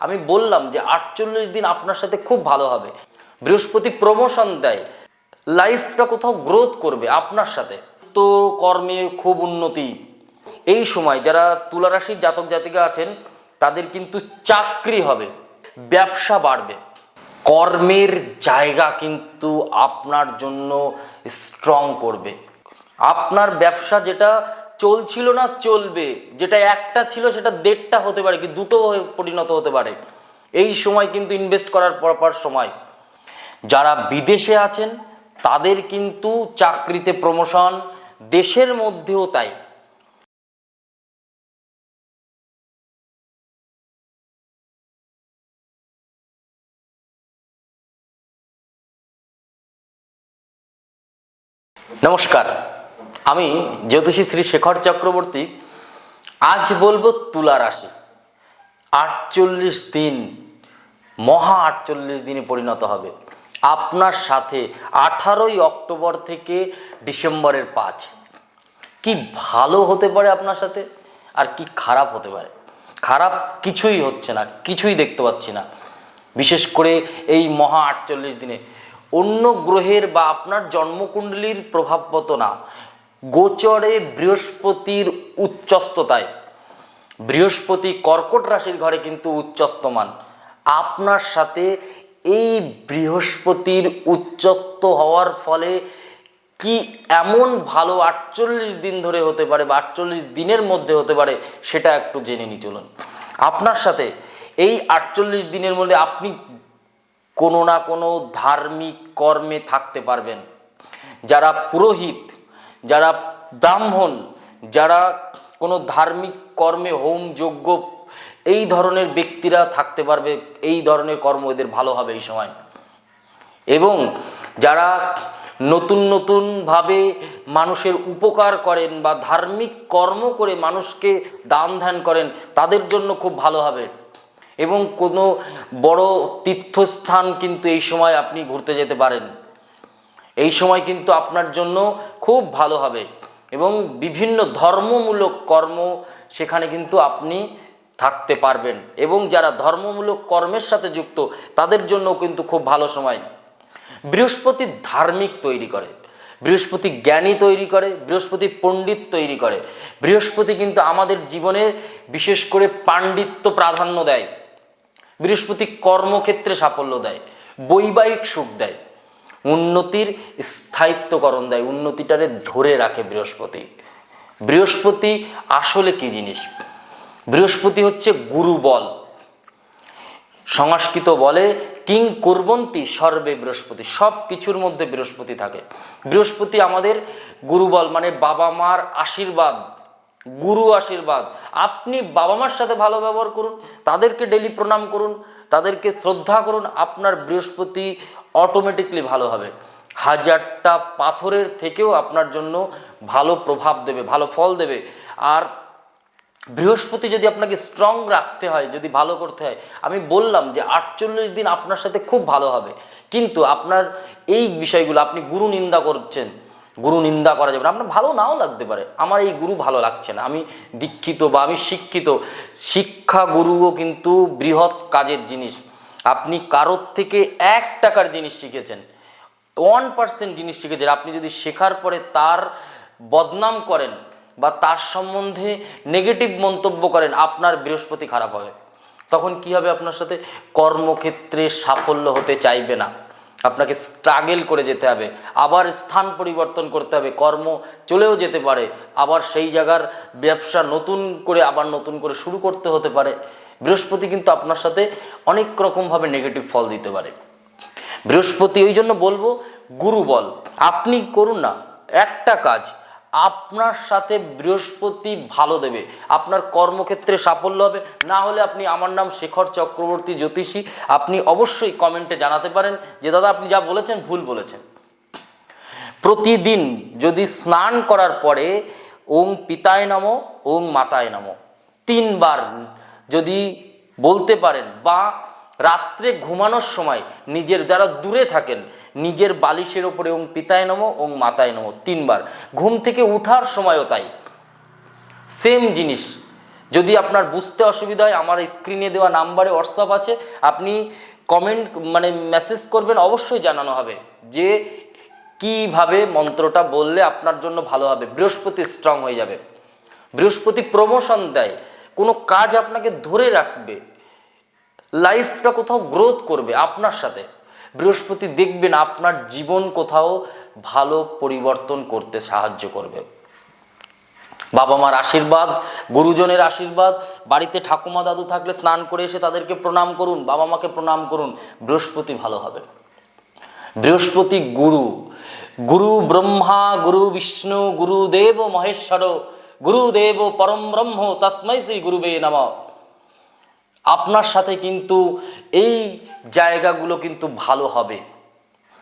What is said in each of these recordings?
আমি বললাম যে আটচল্লিশ দিন আপনার সাথে খুব ভালো হবে। বৃহস্পতি প্রমোশন দেয়। লাইফটা কোথাও গ্রোথ করবে আপনার সাথে। তো কর্মে খুব উন্নতি। এই সময় যারা তুলারাশির জাতক জাতিকা আছেন, তাদের কিন্তু চাকরি হবে। ব্যবসা বাড়বে। কর্মের জায়গা কিন্তু আপনার জন্য স্ট্রং করবে। আপনার ব্যবসা যেটা চলছিল না, চলবে। যেটা একটা ছিল, সেটা দেড়টা হতে পারে, কি দুটো পরিণত হতে পারে। এই সময় কিন্তু ইনভেস্ট করার পর সময়। যারা বিদেশে আছেন, তাদের কিন্তু চাকরিতে প্রমোশন দেশের মধ্যেও তাই। নমস্কার। আমি জ্যোতিষী শ্রী শেখর চক্রবর্তী, আজ বলব তুলা রাশি। আটচল্লিশ দিন, মহা আটচল্লিশ দিনে পরিণত হবে। আপনার সাথে আঠারোই অক্টোবর থেকে ডিসেম্বরের পাঁচ। কি ভালো হতে পারে আপনার সাথে, আর কি খারাপ হতে পারে? খারাপ কিছুই হচ্ছে না, কিছুই দেখতে পাচ্ছি না। বিশেষ করে এই মহা আটচল্লিশ দিনে। অন্য গ্রহের বা আপনার জন্মকুণ্ডলীর প্রভাবগত না। গোচরে বৃহস্পতির উচ্চস্ততায় বৃহস্পতি কর্কট রাশির ঘরে কিন্তু উচ্চস্তমান আপনার সাথে এই বৃহস্পতির উচ্চস্ত হওয়ার ফলে কি এমন ভালো আটচল্লিশ দিন ধরে হতে পারে বা আটচল্লিশ দিনের মধ্যে হতে পারে সেটা একটু জেনে নি চলুন। আপনার সাথে এই আটচল্লিশ দিনের মধ্যে আপনি কোনো না কোনো ধার্মিক কর্মে থাকতে পারবেন। যারা পুরোহিত যারা ব্রাহ্মণ, যারা কোনো ধার্মিক কর্মে হোম যজ্ঞ এই ধরনের ব্যক্তিরা থাকতে পারবে, এই ধরনের কর্ম এদের ভালো হবে এই সময়। এবং যারা নতুন নতুনভাবে মানুষের উপকার করেন বা ধার্মিক কর্ম করে মানুষকে দান ধ্যান করেন, তাদের জন্য খুব ভালো হবে। এবং কোনো বড় তীর্থস্থান কিন্তু এই সময় আপনি ঘুরতে যেতে পারেন। এই সময় কিন্তু আপনার জন্য খুব ভালো হবে। এবং বিভিন্ন ধর্মমূলক কর্ম সেখানে কিন্তু আপনি থাকতে পারবেন। এবং যারা ধর্মমূলক কর্মের সাথে যুক্ত, তাদের জন্য কিন্তু খুব ভালো সময়। বৃহস্পতি ধার্মিক তৈরি করে, বৃহস্পতি জ্ঞানী তৈরি করে, বৃহস্পতি পণ্ডিত তৈরি করে। বৃহস্পতি কিন্তু আমাদের জীবনে বিশেষ করে পাণ্ডিত্য প্রাধান্য দেয়। বৃহস্পতি কর্মক্ষেত্রে সাফল্য দেয়, বৈবাহিক সুখ দেয়। উন্নতির স্থায়িত্বকরণ দেয়, উন্নতিটারে ধরে রাখে বৃহস্পতি। বৃহস্পতি আসলে কি জিনিস? বৃহস্পতি হচ্ছে গুরু বল। সংস্কৃত বলে, কিং কুর্বন্তী সর্বে বৃহস্পতি। সব কিছুর মধ্যে বৃহস্পতি থাকে। বৃহস্পতি আমাদের গুরুবল মানে বাবা মার আশীর্বাদ, গুরু আশীর্বাদ। আপনি বাবা মার সাথে ভালো ব্যবহার করুন, তাদেরকে ডেলি প্রণাম করুন, তাদেরকে শ্রদ্ধা করুন, আপনার বৃহস্পতি অটোমেটিকলি ভালো হবে। হাজারটা পাথরের থেকেও আপনার জন্য ভালো প্রভাব দেবে, ভালো ফল দেবে। আর বৃহস্পতি যদি আপনাকে স্ট্রং রাখতে হয়, যদি ভালো করতে হয়, আমি বললাম যে আটচল্লিশ দিন আপনার সাথে খুব ভালো হবে। কিন্তু আপনার এই বিষয়গুলো, আপনি গুরু নিন্দা করছেন, গুরু নিন্দা করা যাবে না। আপনার ভালো নাও লাগতে পারে। আমার এই গুরু ভালো লাগছে না। আমি দীক্ষিত বা আমি শিক্ষিত। শিক্ষা গুরুও কিন্তু বৃহৎ কাজের জিনিস। আপনি কারোর থেকে এক টাকার জিনিস শিখেছেন ওয়ান পার্সেন্ট জিনিস শিখেছেন, আপনি যদি শেখার পরে তার বদনাম করেন বা তার সম্বন্ধে নেগেটিভ মন্তব্য করেন, আপনার বৃহস্পতি খারাপ হবে। তখন কি হবে আপনার সাথে? কর্মক্ষেত্রে সাফল্য হতে চাইবে না। আপনাকে স্ট্রাগেল করে যেতে হবে, আবার স্থান পরিবর্তন করতে হবে, কর্ম চলেও যেতে পারে, আবার সেই জায়গার ব্যবসা নতুন করে, আবার নতুন করে শুরু করতে হতে পারে। বৃহস্পতি কিন্তু আপনার সাথে অনেক রকমভাবে নেগেটিভ ফল দিতে পারে। বৃহস্পতি ওই জন্য বলব, গুরু বল, আপনি করুন না, একটা কাজ, আপনার সাথে বৃহস্পতি ভালো দেবে, আপনার কর্মক্ষেত্রে সাফল্য হবে, না হলে আপনি আমার নাম শেখর চক্রবর্তী জ্যোতিষী, আপনি অবশ্যই কমেন্টে জানাতে পারেন যে, দাদা, আপনি যা বলেছেন, ভুল বলেছেন। প্রতিদিন যদি স্নান করার পরে, ওং পিতায় নামো, ওং মাতায় নামো, তিনবার যদি বলতে পারেন বা রাত্রে ঘুমানোর সময় নিজের যারা দূরে থাকেন, নিজের বালিশের ওপরে ওং পিতায় নম, ওং মাতায় নম, তিনবার। ঘুম থেকে উঠার সময়ও তাই। সেম জিনিস। যদি আপনার বুঝতে অসুবিধা হয়, আমার স্ক্রিনে দেওয়া নাম্বারে হোয়াটসঅ্যাপ আছে, আপনি কমেন্ট মানে মেসেজ করবেন, অবশ্যই জানানো হবে যে কীভাবে মন্ত্রটা বললে আপনার জন্য ভালো হবে। বৃহস্পতি স্ট্রং হয়ে যাবে। বৃহস্পতি প্রমোশন দেয়। কোনো কাজ আপনাকে ধরে রাখবে লাইফটা কোথাও গ্রোথ করবে আপনার সাথে। বৃহস্পতি দেখবেন আপনার জীবন কোথাও ভালো পরিবর্তন করতে সাহায্য করবে। বাবা মার আশীর্বাদ, গুরুজনের আশীর্বাদ, বাড়িতে ঠাকুমা দাদু থাকলে স্নান করে এসে তাদেরকে প্রণাম করুন, বাবা মাকে প্রণাম করুন, বৃহস্পতি ভালো হবে। বৃহস্পতি গুরু গুরু ব্রহ্মা, গুরু বিষ্ণু গুরুদেব মহেশ্বর গুরুদেব পরম ব্রহ্ম তস্মৈ শ্রী গুরুবে নমঃ। আপনার সাথে কিন্তু এই জায়গাগুলো কিন্তু ভালো হবে।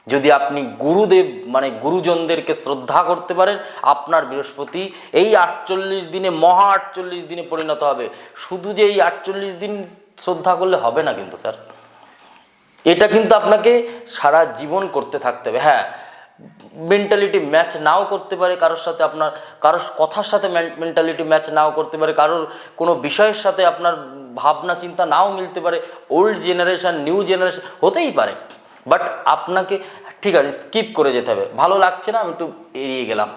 যদি আপনি গুরুদেব মানে গুরুজনদেরকে শ্রদ্ধা করতে পারেন, আপনার বৃহস্পতি এই আটচল্লিশ দিনে, মহা আটচল্লিশ দিনে পরিণত হবে। শুধু যে এই আটচল্লিশ দিন শ্রদ্ধা করলে হবে না কিন্তু, স্যার। এটা কিন্তু আপনাকে সারা জীবন করতে থাকতে হবে। হ্যাঁ মেন্টালিটি ম্যাচ নাও করতে পারে, কারোর সাথে আপনার, কারোর কথার সাথে মেন্টালিটি ম্যাচ নাও করতে পারে, কারোর কোনো বিষয়ের সাথে আপনার ভাবনা, চিন্তা নাও মিলতে পারে ওল্ড জেনারেশন নিউ জেনারেশন হতেই পারে। বাট আপনাকে, ঠিক আছে স্কিপ করে যেতে হবে। ভালো লাগছে না, আমি একটু এড়িয়ে গেলাম।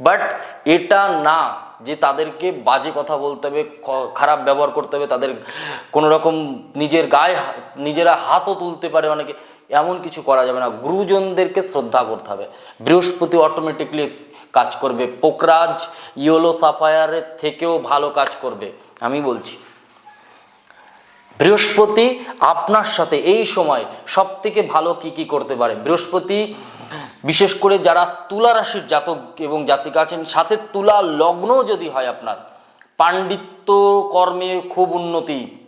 বাট এটা না যে তাদেরকে বাজে কথা বলতে হবে খারাপ ব্যবহার করতে হবে, তাদের কোনো রকম নিজের গায়ে, নিজেরা হাতও তুলতে পারে অনেকে। এমন কিছু করা যাবে না। গুরুজনদেরকে শ্রদ্ধা করতে হবে। বৃহস্পতি অটোমেটিকলি কাজ করবে। পোকরাজ, ইয়োলো সাফায়ারের থেকেও ভালো কাজ করবে, আমি বলছি। বৃহস্পতি আপনার সাথে এই সময় সব থেকে ভালো কি কি করতে পারে? বৃহস্পতি, বিশেষ করে যারা তুলা রাশির জাতক এবং জাতিকা আছেন, সাথে তুলা লগ্ন যদি হয় আপনার, পাণ্ডিত্য কর্মে খুব উন্নতি।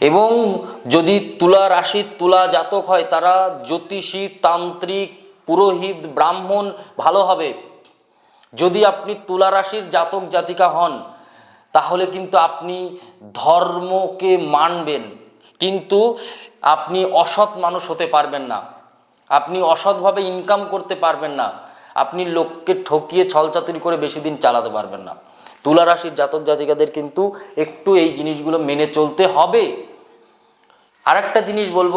এবং যদি তুলা রাশির তুলা জাতক হয়, তারা জ্যোতিষী, তান্ত্রিক, পুরোহিত, ব্রাহ্মণ, ভালো হবে। যদি আপনি তুলা রাশির জাতক, জাতিকা হন, তাহলে কিন্তু আপনি ধর্মকে মানবেন। কিন্তু আপনি অসৎ মানুষ হতে পারবেন না। আপনি অসৎভাবে ইনকাম করতে পারবেন না। আপনি লোককে ঠকিয়ে ছলচাতুরি করে বেশি দিন চালাতে পারবেন না। তুলা রাশির জাতক জাতিকাদের কিন্তু একটু এই জিনিসগুলো মেনে চলতে হবে। আরেকটা জিনিস বলব,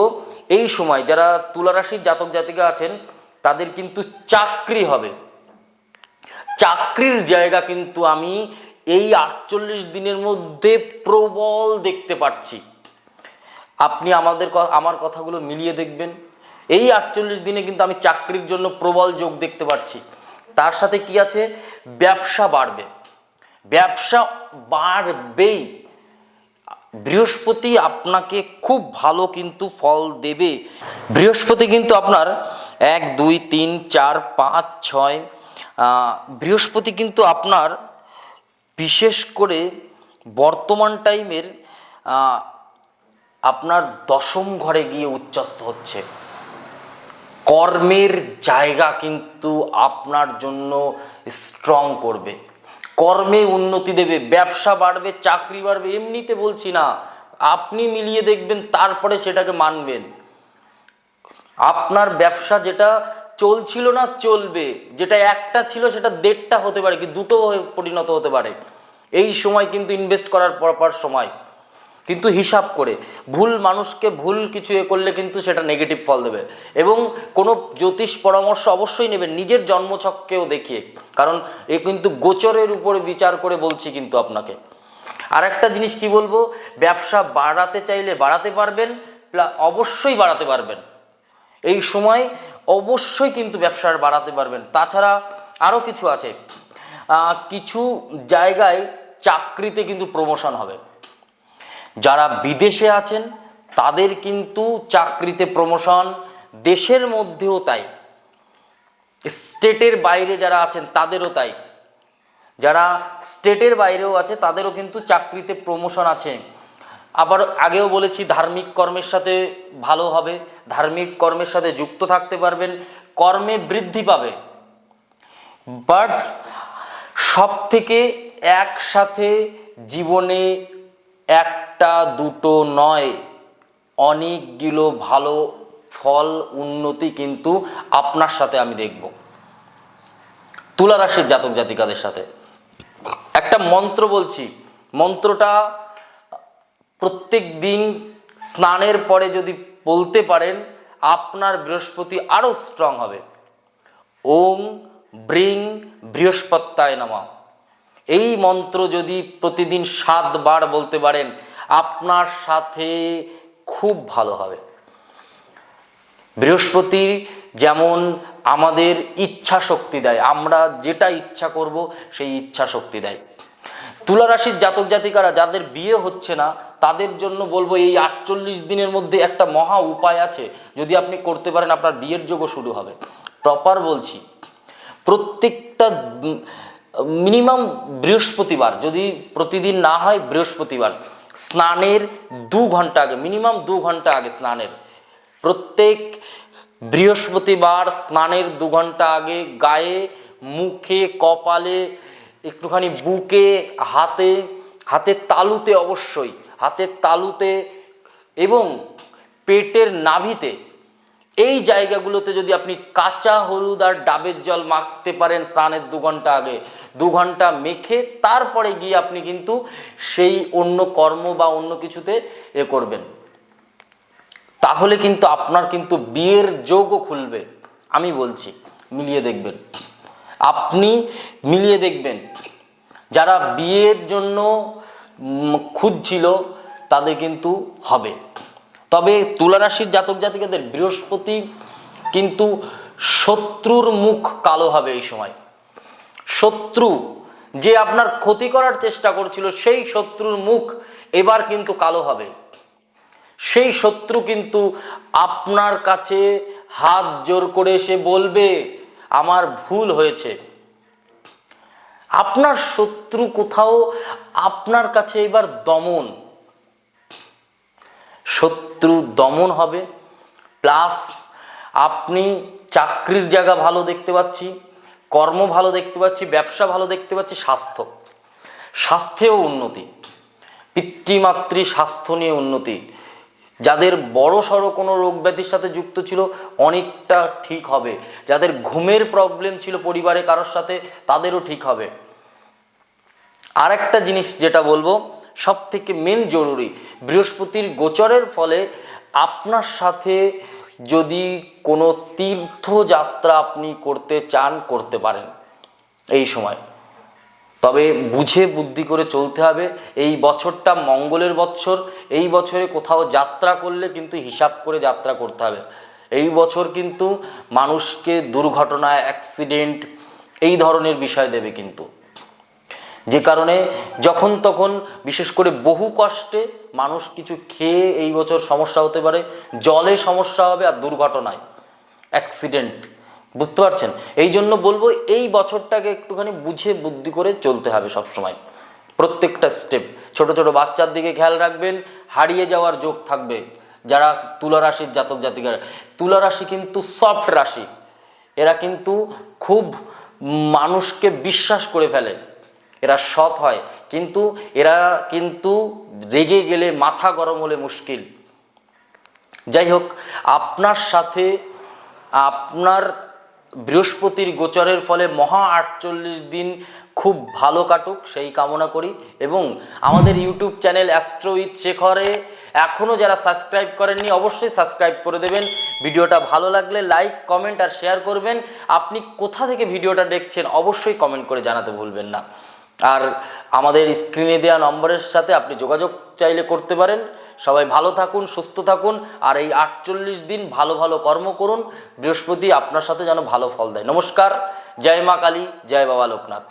এই সময় যারা তুলা রাশির জাতক জাতিকা আছেন, তাদের কিন্তু চাকরি হবে। চাকরির জায়গা কিন্তু আমি এই আটচল্লিশ দিনের মধ্যে প্রবল দেখতে পাচ্ছি আপনি আমাদের আমার কথাগুলো মিলিয়ে দেখবেন। এই আটচল্লিশ দিনে কিন্তু আমি চাকরির জন্য প্রবল যোগ দেখতে পাচ্ছি তার সাথে কি আছে? ব্যবসা বাড়বে। ব্যবসা বাড়বেই। বৃহস্পতি আপনাকে খুব ভালো কিন্তু ফল দেবে। বৃহস্পতি কিন্তু আপনার এক, দুই, তিন, চার, পাঁচ, ছয় বৃহস্পতি কিন্তু আপনার বিশেষ করে বর্তমান টাইমের আপনার দশম ঘরে গিয়ে উচ্চস্ত হচ্ছে। কর্মের জায়গা কিন্তু আপনার জন্য স্ট্রং করবে। কর্মে উন্নতি দেবে, ব্যবসা বাড়বে, চাকরি বাড়বে, এমনিতে বলছি না। আপনি মিলিয়ে দেখবেন, তারপরে সেটাকে মানবেন। আপনার ব্যবসা যেটা চলছিল না, চলবে। যেটা একটা ছিল, সেটা দেড়টা হতে পারে, কি দুটো পরিণত হতে পারে। এই সময় কিন্তু ইনভেস্ট করার পরপর সময়। কিন্তু হিসাব করে। ভুল মানুষকে ভুল কিছু এ করলে কিন্তু সেটা নেগেটিভ ফল দেবে। এবং কোনো জ্যোতিষ পরামর্শ অবশ্যই নেবেন, নিজের জন্মছককেও দেখিয়ে। কারণ এ কিন্তু গোচরের উপরে বিচার করে বলছি কিন্তু আপনাকে। আর একটা জিনিস কি বলব? ব্যবসা বাড়াতে চাইলে বাড়াতে পারবেন অবশ্যই বাড়াতে পারবেন। এই সময় অবশ্যই কিন্তু ব্যবসার বাড়াতে পারবেন। তাছাড়া আরও কিছু আছে। কিছু জায়গায় চাকরিতে কিন্তু প্রমোশন হবে। যারা বিদেশে আছেন, তাদের কিন্তু চাকরিতে প্রমোশন দেশের মধ্যেও তাই। স্টেটের বাইরে যারা আছেন, তাদেরও তাই। যারা স্টেটের বাইরেও আছে, তাদেরও কিন্তু চাকরিতে প্রমোশন আছে। আবার আগেও বলেছি, ধার্মিক কর্মের সাথে ভালো হবে, ধার্মিক কর্মের সাথে যুক্ত থাকতে পারবেন, কর্মে বৃদ্ধি পাবে। বাট সব থেকে একসাথে জীবনে একটা দুটো নয়। অনেকগুলো ভালো ফল উন্নতি কিন্তু আপনার সাথে আমি দেখব। তুলা রাশির জাতক জাতিকাদের সাথে। একটা মন্ত্র বলছি। মন্ত্রটা প্রত্যেক দিন স্নানের পরে যদি বলতে পারেন, আপনার বৃহস্পতি আরও স্ট্রং হবে। ওং ব্রিং বৃহস্পত্যায় নামা। এই মন্ত্র যদি প্রতিদিন সাতবার বলতে পারেন, আপনার সাথে খুব ভালো হবে। বৃহস্পতির যেমন আমাদের ইচ্ছা শক্তি দেয়, আমরা যেটা ইচ্ছা করব সেই ইচ্ছা শক্তি দেয়। তুলা রাশির জাতক জাতিকারা যাদের বিয়ে হচ্ছে না, তাদের জন্য বলব এই আটচল্লিশ দিনের মধ্যে একটা মহা উপায় আছে, যদি আপনি করতে পারেন আপনার বিয়ের যোগও শুরু হবে। প্রপার বলছি, প্রত্যেকটা মিনিমাম বৃহস্পতিবার, যদি প্রতিদিন না হয় বৃহস্পতিবার, স্নানের দু ঘণ্টা আগে, মিনিমাম দু ঘণ্টা আগে স্নানের। প্রত্যেক বৃহস্পতিবার স্নানের দু ঘণ্টা আগে গায়ে, মুখে, কপালে, একটুখানি বুকে, হাতে হাতের তালুতে অবশ্যই, হাতের তালুতে এবং পেটের নাভিতে এই জায়গাগুলোতে যদি আপনি কাঁচা হলুদ আর ডাবের জল মাখতে পারেন স্নানের দু ঘণ্টা আগে, দু ঘণ্টা মেখে তারপরে গিয়ে আপনি কিন্তু সেই অন্য কর্ম বা অন্য কিছুতে এ করবেন। তাহলে কিন্তু আপনার কিন্তু বিয়ের যোগও খুলবে, আমি বলছি, মিলিয়ে দেখবেন। আপনি মিলিয়ে দেখবেন, যারা বিয়ের জন্য খুঁজছিল তাদের কিন্তু হবে। তবে তুলারাশির জাতক জাতিকাদের বৃহস্পতি কিন্তু শত্রুর মুখ কালো হবে এই সময়। শত্রু যে আপনার ক্ষতি করার চেষ্টা করছিল, সেই শত্রুর মুখ এবার কিন্তু কালো হবে। সেই শত্রু কিন্তু আপনার কাছে হাত জোর করে এসে বলবে, আমার ভুল হয়েছে। আপনার শত্রু কোথাও আপনার কাছে এবার দমন। শত্রু দমন হবে। প্লাস আপনি চাকরির জায়গা ভালো দেখতে পাচ্ছি, কর্ম ভালো দেখতে পাচ্ছি, ব্যবসা ভালো দেখতে পাচ্ছি, স্বাস্থ্য। স্বাস্থ্যেও উন্নতি। পিতৃমাতৃ স্বাস্থ্য নিয়ে উন্নতি। যাদের বড় সড়ো কোনো রোগ ব্যাধির সাথে যুক্ত ছিল, অনেকটা ঠিক হবে। যাদের ঘুমের প্রবলেম ছিল পরিবারে কারোর সাথে, তাদেরও ঠিক হবে। আর একটা জিনিস যেটা বলব সব থেকে মেন জরুরি। বৃহস্পতির গোচরের ফলে আপনার সাথে যদি কোনো তীর্থযাত্রা আপনি করতে চান, করতে পারেন। এই সময়। তবে বুঝে বুদ্ধি করে চলতে হবে। এই বছরটা মঙ্গলের বছর। এই বছরে কোথাও যাত্রা করলে কিন্তু হিসাব করে যাত্রা করতে হবে। এই বছর কিন্তু মানুষকে দুর্ঘটনা অ্যাক্সিডেন্ট এই ধরনের বিষয় দেবে কিন্তু। যে কারণে যখন তখন বিশেষ করে বহু কষ্টে মানুষ কিছু খেয়ে এই বছর সমস্যা হতে পারে, জলে সমস্যা হবে আর দুর্ঘটনায় অ্যাক্সিডেন্ট বুঝতে পারছেন? এই জন্য বলব এই বছরটাকে একটুখানি বুঝে বুদ্ধি করে চলতে হবে সবসময়, প্রত্যেকটা স্টেপ ছোট ছোট বাচ্চার দিকে খেয়াল রাখবেন, হারিয়ে যাওয়ার যোগ থাকবে। যারা তুলা রাশির জাতক জাতিকারা, তুলা রাশি কিন্তু সফট রাশি। এরা কিন্তু খুব মানুষকে বিশ্বাস করে ফেলে। এরা সৎ হয়। কিন্তু এরা কিন্তু রেগে গেলে মাথা গরম হলে মুশকিল। যাই হোক, আপনার সাথে আপনার বৃহস্পতির গোচরের ফলে মহা আটচল্লিশ দিন খুব ভালো কাটুক, সেই কামনা করি। এবং আমাদের ইউটিউব চ্যানেল অ্যাস্ট্রো উইথ শেখরে এখনও যারা সাবস্ক্রাইব করেননি, অবশ্যই সাবস্ক্রাইব করে দেবেন। ভিডিওটা ভালো লাগলে লাইক, কমেন্ট আর শেয়ার করবেন। আপনি কোথা থেকে ভিডিওটা দেখছেন, অবশ্যই কমেন্ট করে জানাতে ভুলবেন না। আর আমাদের স্ক্রিনে দেওয়া নম্বরের সাথে আপনি যোগাযোগ চাইলে করতে পারেন। সবাই ভালো থাকুন, সুস্থ থাকুন, আর এই আটচল্লিশ দিন ভালো ভালো কর্ম করুন। বৃহস্পতি আপনার সাথে যেন ভালো ফল দেয়। নমস্কার, জয় মা কালী, জয় বাবা লোকনাথ।